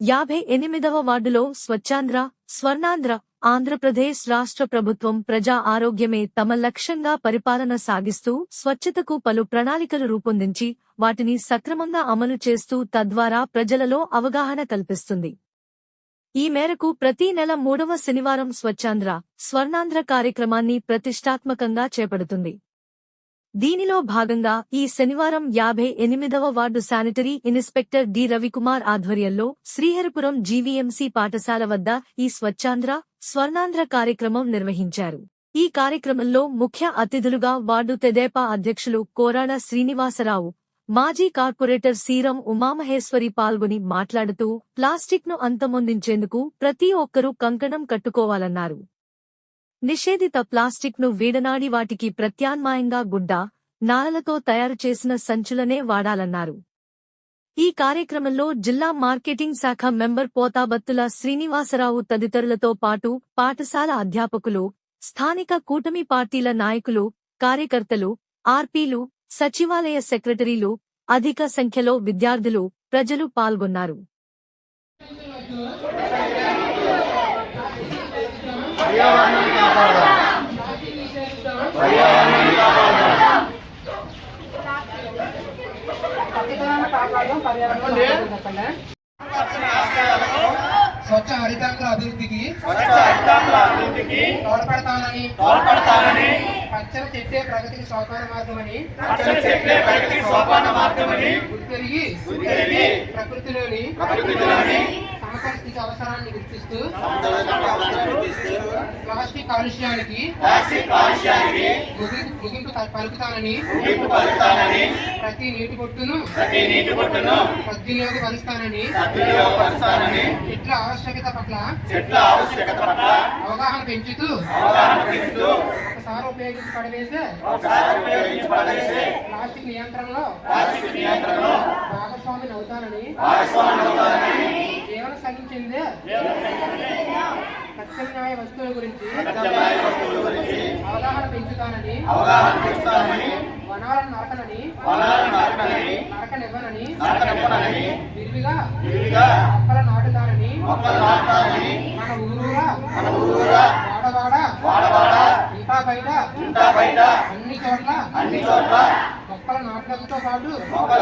యాభై ఎనిమిదవ వార్డులో స్వచ్ఛాంధ్ర స్వర్ణాంధ్ర ఆంధ్రప్రదేశ్ రాష్ట్ర ప్రభుత్వం ప్రజా ఆరోగ్యమే తమ లక్ష్యంగా పరిపాలన సాగిస్తూ స్వచ్ఛతకు పలు ప్రణాళికలు రూపొందించి వాటిని సక్రమంగా అమలు చేస్తూ తద్వారా ప్రజలలో అవగాహన కల్పిస్తుంది. ఈ మేరకు ప్రతి నెల మూడవ శనివారం స్వచ్ఛాంధ్ర స్వర్ణాంధ్ర కార్యక్రమాన్ని ప్రతిష్టాత్మకంగా చేపడుతుంది. దీనిలో భాగంగా ఈ శనివారం యాభై ఎనిమిదవ ward sanitary inspector D Ravikumar ఆధ్వర్యంలో శ్రీహరిపురం జీవీఎంసీ పాఠశాల వద్ద ఈ స్వచ్ఛాంధ్ర స్వర్ణాంధ్ర కార్యక్రమం నిర్వహించారు. ఈ కార్యక్రమంలో ముఖ్య అతిథులుగా వార్డు తెదేపా అధ్యక్షులు కోరాడ శ్రీనివాసరావు మాజీ కార్పొరేటర్ సీరం ఉమామహేశ్వరి పాల్గొని మాట్లాడుతూ ప్లాస్టిక్ను అంతమొందించేందుకు ప్రతి ఒక్కరూ కంకణం కట్టుకోవాలన్నారు. నిషేధిత ప్లాస్టిక్ను వీడనాడి వాటికి ప్రత్యామ్నాయంగా గుడ్డ నారలతో తయారు చేసిన సంచులనే వాడాలన్నారు. ఈ కార్యక్రమంలో జిల్లా మార్కెటింగ్ శాఖ మెంబర్ పోతాబత్తుల శ్రీనివాసరావు తదితరులతో పాటు పాఠశాల అధ్యాపకులు స్థానిక కూటమి పార్టీల నాయకులు కార్యకర్తలు ఆర్పీలు సచివాలయ సెక్రటరీలు అధిక సంఖ్యలో విద్యార్థులు ప్రజలు పాల్గొన్నారు. పర్యావరణ కాపాడడం. స్వచ్ఛ హరితాంధ్ర అభివృద్ధికి స్వచ్ఛ హరితాంధ్ర అభివృద్ధికి తోడ్పడతానని తోడ్పడతానని పచ్చని చెట్టే ప్రగతికి సోపాన మార్గమని పచ్చని చెట్లే ప్రగతికి సోపాన మార్గమని గుర్తెరిగి గుర్తెరిగి ప్రకృతిలోని ప్రకృతిలోని సమతల స్థితి అవసరాన్ని గుర్తిస్తూ ప్లాస్టిక్ కాలుష్యానికి ప్లాస్టిక్ కాలుష్యానికి ముగింపు పలుకుతానని ముగింపు పలుకుతానని ప్రతి నీటి బొట్టును ప్రతి నీటి బొట్టును సద్వినియోగపరుస్తానని సద్వినియోగపరుస్తానని చెట్ల ఆవశ్యకత పట్ల చెట్ల ఆవశ్యకత పట్ల అవగాహన పెంచుతూ అవగాహన పెంచుతూ ఒకసారి ఉపయోగించి పడవేసే ఒకసారి ఉపయోగించి పడేసే ప్లాస్టిక్ నియంత్రణలో ప్లాస్టిక్ నియంత్రణలో భాగస్వామిని అవుతానని భాగస్వామ్యం అవుతానని జీవన సాగించిందే ప్రత్యామ్నాయ వస్తువుల గురించి ప్రత్యామ్నాయ వస్తువుల గురించి అవగాహన పెంచుతానని అవగాహన పెంచుతానని వనాలను నరకనని వనాలను నాటనని నరకనివ్వనని నరకనివ్వనని విరివిగా విరివిగా మొక్కలు నాటుతానని మొక్కలు నాటుతానని మన ఊరూరా మన ఊరూరా వాడవాడ వాడవాడ ఇంటా బయట ఇంటా బయట అన్ని చోట్ల అన్ని చోట్ల మొక్కలు నాటడంతో పాటు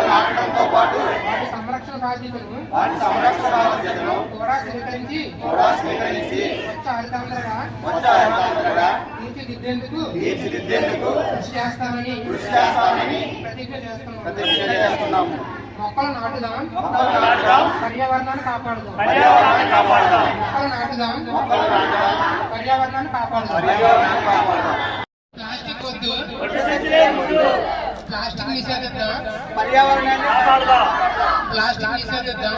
నాటడంతో పాటు వాటి సంరక్షణ బాధ్యతను వాటి సంరక్షణ బాధ్యతను కూడా స్వీకరించి కూడా స్వీకరించి స్వచ్ఛ తీర్చిదిద్దేందుకు తీర్చిదిద్దేందుకు కృషి చేస్తానని కృషి చేస్తానని ప్రతిజ్ఞ చేస్తున్నాము మొక్కలు నాటుదాం. మొక్కలు నాటుదాం. పర్యావరణాన్ని కాపాడుదాం. పర్యావరణాన్ని కాపాడుదాం. మొక్కలు నాటుదాం. మొక్కలు నాటుదాం. పర్యావరణాన్ని కాపాడుదాం. పర్యావరణాన్ని కాపాడుదాం ప్లాస్టిక్ వద్దు ప్రతిష్ఠించే ముందు ప్లాస్టిక్ నిషేధిద్దాం పర్యావరణాన్ని ప్లాస్టిక్ నిషేధిద్దాం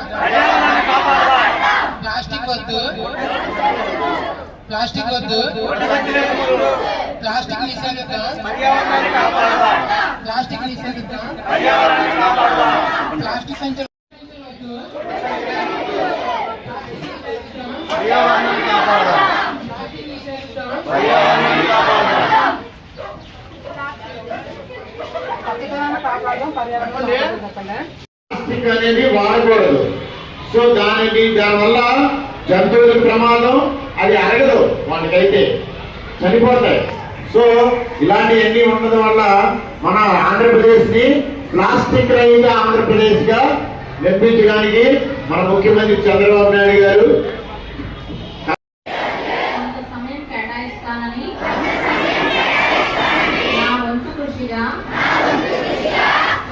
ప్లాస్టిక్ వద్దు. ప్లాస్టిక్ వద్దు. ప్లాస్టిక్ నిషేధిద్దాం ప్లాస్టిక్ నిషేధిద్దాం ప్లాస్టిక్ సంచులు పర్యావరణాన్ని కాపాడుదాం పర్యావరణ కాపాడడం పర్యావరణ చెప్పండి ప్లాస్టిక్ అనేది వాడకూడదు. సో దానికి దానివల్ల జంతువులకు ప్రమాదం అది అరగదు వాళ్ళకైతే చనిపోతాయి. సో ఇలాంటివన్నీ ఉండడం వల్ల మన ఆంధ్రప్రదేశ్ని ప్లాస్టిక్ రహిత ఆంధ్రప్రదేశ్గా నిర్మించడానికి మన ముఖ్యమంత్రి చంద్రబాబు నాయుడు గారు కొంత సమయం కేటాయిస్తానని నా వంతు కృషిగా